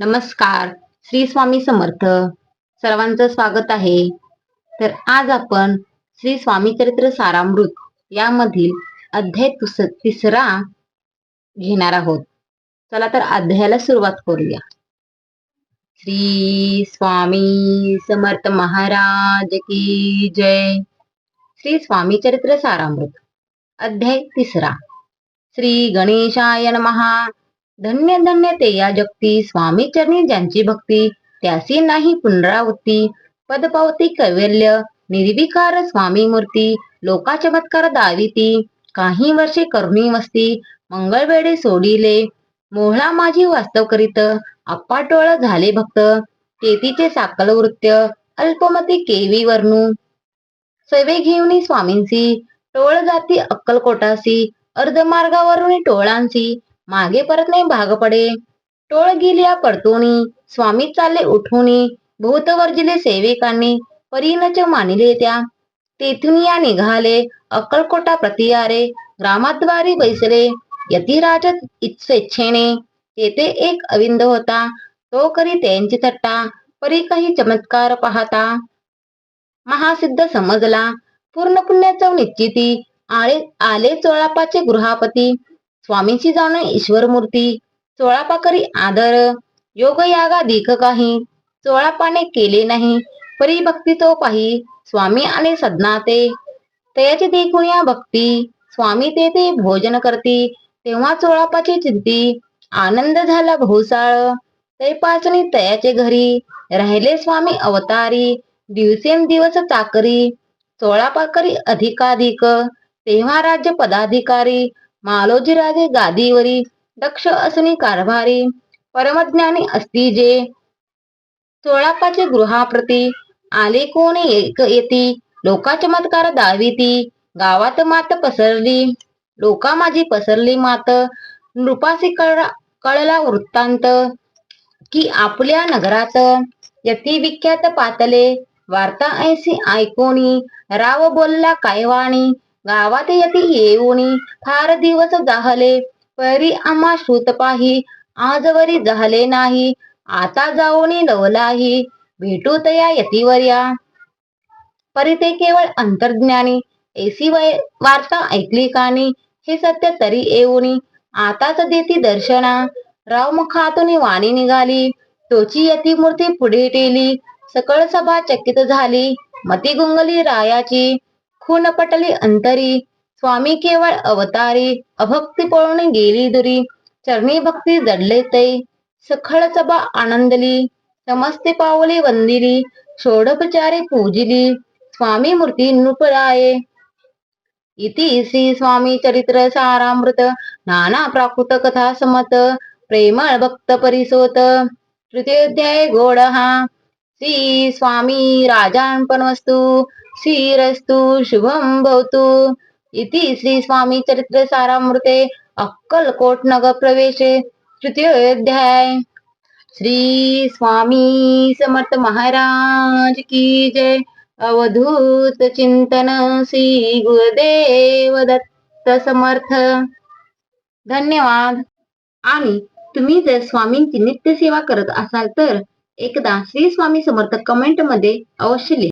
नमस्कार श्री स्वामी समर्थ. सर्वांचं स्वागत आहे. तर आज आपण श्री स्वामी चरित्र सारामृत यामधील अध्याय तिसरा घेणार आहोत. चला तर अध्यायाला सुरुवात करूया. श्री स्वामी समर्थ महाराज की जय. श्री स्वामी चरित्र सारामृत अध्याय तिसरा. श्री गणेशायन महा धन्य धन्य ते या जगती. स्वामी चरणी ज्यांची भक्ती त्यासी नाही पुनरावृत्ती. पदपावती कैवल्य निर्विकार स्वामी मूर्ती. लोका चमत्कार दाविती. काही वर्षे करुणी वस्ती. मंगळवेळे सोडिले. मोहळा माझी वास्तव करीत. अप्पाटोळ झाले भक्त. तेतीचे साकल वृत्य. अल्पमती केवी वर्णू. सवे घेऊन स्वामींची टोळ जाती अक्कलकोटासी. अर्धमार्गावरून टोळांची मागे परत नाही भाग पडे. टोळ गेल्या परतोनी. स्वामी चालले उठूनी. भूतवर्जिले सेविकांनी. परीनच मानिले त्या. तेथून या निघाले. अक्कलकोटा प्रतियारे. ग्रामाद्वारी बैसले. यतिराज इच्छेने तेथे एक अविंद होता. तो करी त्यांची थट्टा. परी काही चमत्कार पाहता. महासिद्ध समजला. पूर्ण पुण्याचा निश्चिती. आले आले चोळापाचे गृहापती. स्वामींची जाणून ईश्वर मूर्ती चोळापाकरी आदर योग यागा दीख काही. चोळापाने केले नाही परी भक्ती तो पाही. स्वामी आणि सदनाते तयाची देखून या भक्ती. स्वामी ते ते भोजन करती तेव्हा चोळापाची चिंती. आनंद झाला भोसाळ. ते तयाचे घरी. राहिले स्वामी अवतारी दिवसेंदिवस चाकरी. चोळापाकरी अधिकाधिक तेव्हा राज्य पदाधिकारी. मालोजी राजे गादीवरी दक्ष असणी कारभारी परमज्ञानी असती जे. चोळापाचे गृहाप्रती आले कोणी एक येती? लोका चमत्कार दाविती गावात मात पसरली. लोका माझी पसरली मात नृपासी कळला कळला वृत्तांत. की आपल्या नगरात यती विख्यात पातले वार्ता ऐसी ऐकोनी राव बोलला कायवाणी गावात यती येऊनी. फार दिवस जाहले परी आम्हा श्रुत पाही. आजवरी झाले नाही आता जाऊनी नवलाही भेटू तया यतीवर्या. परी ते केवळ अंतर्ज्ञानी. एसी वय वार्ता ऐकली कानी. हे सत्य तरी येऊनी. आताच देती दर्शना. राव मुखातून वाणी निघाली. तोची यती मूर्ती पुढे टेली. सकळ सभा चकित झाली. मती गुंगली रायाची. खून पटली अंतरी. स्वामी केवळ अवतारी अभक्ती पळून गेली दुरी. चरणी भक्ती जडले ते. सखळ सभा आनंदली. समस्ते पावले वंदिली. षोडोपचारे पूजिली. स्वामी मूर्ती नृपराये. इति श्री स्वामी चरित्र सारामृत. नाना प्राकृत कथा समत. प्रेमळ भक्त परिसोत. तृतीयोध्याय गोड हा श्री स्वामी राजार्पणमस्तु श्रीरस्तु शुभम भवतु. इति श्री स्वामी चरित्र सारामृते अक्कलकोट नगर प्रवेशे तृतीयोध्याय श्री स्वामी समर्थ महाराज की जय. अवधूत चिंतन श्री गुरुदेव दत्त समर्थ. धन्यवाद. आणि तुम्ही जर स्वामींची नित्य सेवा करत असाल तर एकदा श्री स्वामी समर्थ कमेंटमध्ये अवश्य लिहा.